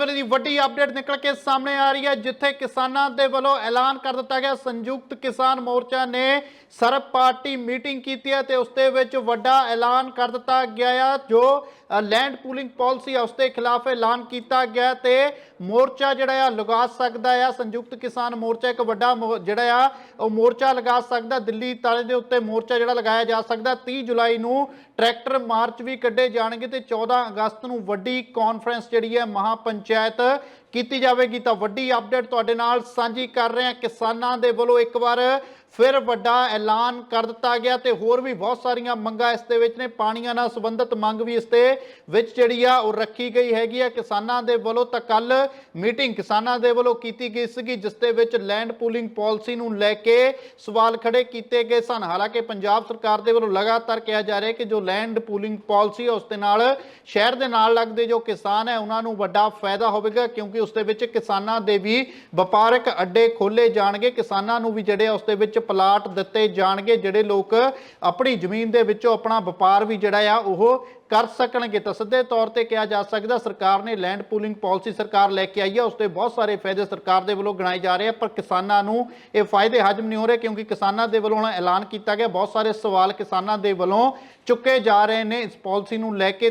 ਵੇਲੇ ਦੀ ਵੱਡੀ ਅਪਡੇਟ ਨਿਕਲ ਕੇ ਸਾਹਮਣੇ ਆ ਰਹੀ ਹੈ, ਜਿੱਥੇ ਕਿਸਾਨਾਂ ਦੇ ਵੱਲੋਂ ਐਲਾਨ ਕਰ ਦਿੱਤਾ ਗਿਆ। ਸੰਯੁਕਤ ਕਿਸਾਨ ਮੋਰਚਾ ਨੇ ਸਰਬ ਪਾਰਟੀ ਮੀਟਿੰਗ ਕੀਤੀ ਹੈ ਤੇ ਉਸ ਦੇ ਵਿੱਚ ਵੱਡਾ ਐਲਾਨ ਕਰ ਦਿੱਤਾ ਗਿਆ ਹੈ ਜੋ ਲੈਂਡ ਪੂਲਿੰਗ ਪਾਲਿਸੀ ਹੈ ਉਸ ਦੇ ਖਿਲਾਫ ਐਲਾਨ ਕੀਤਾ ਗਿਆ ਤੇ ਮੋਰਚਾ ਜਿਹੜਾ ਆ, ਲਗਾ ਸਕਦਾ ਆ। ਸੰਯੁਕਤ ਕਿਸਾਨ ਮੋਰਚਾ ਇੱਕ ਵੱਡਾ ਮੋ- ਜਿਹੜਾ ਆ, ਉਹ ਮੋਰਚਾ ਲਗਾ ਸਕਦਾ। ਦਿੱਲੀ ਤਾਲੇ ਦੇ ਉੱਤੇ ਮੋਰਚਾ ਜਿਹੜਾ ਲਗਾਇਆ ਜਾ ਸਕਦਾ। 30 ਜੁਲਾਈ ਨੂੰ ਟਰੈਕਟਰ ਮਾਰਚ ਵੀ ਕੱਢੇ ਜਾਣਗੇ ਤੇ 14 ਅਗਸਤ ਨੂੰ ਵੱਡੀ ਕਾਨਫਰੰਸ ਜਿਹੜੀ ਹੈ ਮਹਾ ਪੰਚਾਇਤ ਕੀਤੀ ਜਾਵੇਗੀ ਤਾਂ ਵੱਡੀ ਅਪਡੇਟ ਤੁਹਾਡੇ ਨਾਲ ਸਾਂਝੀ ਕਰ ਰਹੇ ਹਾਂ। ਕਿਸਾਨਾਂ ਦੇ ਵੱਲੋਂ ਇੱਕ ਵਾਰ ਫਿਰ ਵੱਡਾ ਐਲਾਨ ਕਰ ਦਿੱਤਾ ਗਿਆ ਤੇ ਹੋਰ ਵੀ ਬਹੁਤ ਸਾਰੀਆਂ ਮੰਗਾਂ ਇਸ ਦੇ ਵਿੱਚ ਨੇ। ਪਾਣੀਆਂ ਨਾਲ ਸੰਬੰਧਿਤ ਮੰਗ ਵੀ ਇਸ ਦੇ ਵਿੱਚ ਜਿਹੜੀ ਆ, ਉਹ ਰੱਖੀ ਗਈ ਹੈਗੀ ਆ। ਕਿਸਾਨਾਂ ਦੇ ਵੱਲੋਂ ਤਾਂ ਕੱਲ ਮੀਟਿੰਗ ਕਿਸਾਨਾਂ ਦੇ ਵੱਲੋਂ ਕੀਤੀ ਗਈ ਸੀਗੀ, ਜਿਸ ਦੇ ਵਿੱਚ ਲੈਂਡ ਪੂਲਿੰਗ ਪਾਲਿਸੀ ਨੂੰ ਲੈ ਕੇ ਸਵਾਲ ਖੜੇ ਕੀਤੇ ਗਏ ਸਨ। ਹਾਲਾਂਕਿ ਪੰਜਾਬ ਸਰਕਾਰ ਦੇ ਵੱਲੋਂ ਲਗਾਤਾਰ ਕਿਹਾ ਜਾ ਰਿਹਾ ਕਿ ਜੋ ਲੈਂਡ ਪੂਲਿੰਗ ਪਾਲਿਸੀ ਹੈ ਉਸ ਦੇ ਨਾਲ, ਸ਼ਹਿਰ ਦੇ ਨਾਲ ਲੱਗਦੇ ਜੋ ਕਿਸਾਨ ਹੈ, ਉਹਨਾਂ ਨੂੰ ਵੱਡਾ ਫਾਇਦਾ ਹੋਵੇਗਾ ਕਿਉਂਕਿ ਉਸ ਦੇ ਵਿੱਚ ਕਿਸਾਨਾਂ ਦੇ ਵੀ ਵਪਾਰਕ ਅੱਡੇ ਖੋਲੇ ਜਾਣਗੇ। ਕਿਸਾਨਾਂ ਨੂੰ ਵੀ ਜਿਹੜੇ ਉਸ ਦੇ ਵਿੱਚ ਪਲਾਟ ਦਿੱਤੇ ਜਾਣਗੇ। ਜਿਹੜੇ ਲੋਕ ਆਪਣੀ ਜ਼ਮੀਨ ਦੇ ਵਿੱਚੋਂ ਆਪਣਾ ਵਪਾਰ ਵੀ ਜਿਹੜਾ ਆ ਉਹ ਕਰ ਸਕਣਗੇ। ਤਾਂ ਸਿੱਧੇ ਤੌਰ ਤੇ ਕਿਹਾ ਜਾ ਸਕਦਾ, ਸਰਕਾਰ ਨੇ ਲੈਂਡ ਪੂਲਿੰਗ ਪਾਲਿਸੀ ਸਰਕਾਰ ਲੈ ਕੇ ਆਈ ਹੈ ਉਸ ਦੇ ਬਹੁਤ ਸਾਰੇ ਫਾਇਦੇ ਸਰਕਾਰ ਦੇ ਵੱਲੋਂ ਗਿਣਾਏ ਜਾ ਰਹੇ ਆ, ਪਰ ਕਿਸਾਨਾਂ ਨੂੰ ਇਹ ਫਾਇਦੇ ਹਜਮ ਨਹੀਂ ਹੋ ਰਹੇ ਕਿਉਂਕਿ ਕਿਸਾਨਾਂ ਦੇ ਵੱਲੋਂ ਹੁਣ ਐਲਾਨ ਕੀਤਾ ਗਿਆ। ਬਹੁਤ ਸਾਰੇ ਸਵਾਲ ਕਿਸਾਨਾਂ ਦੇ ਵੱਲੋਂ ਚੁੱਕੇ ਜਾ ਰਹੇ ਨੇ। ਇਸ ਪਾਲਿਸੀ ਨੂੰ ਲੈ ਕੇ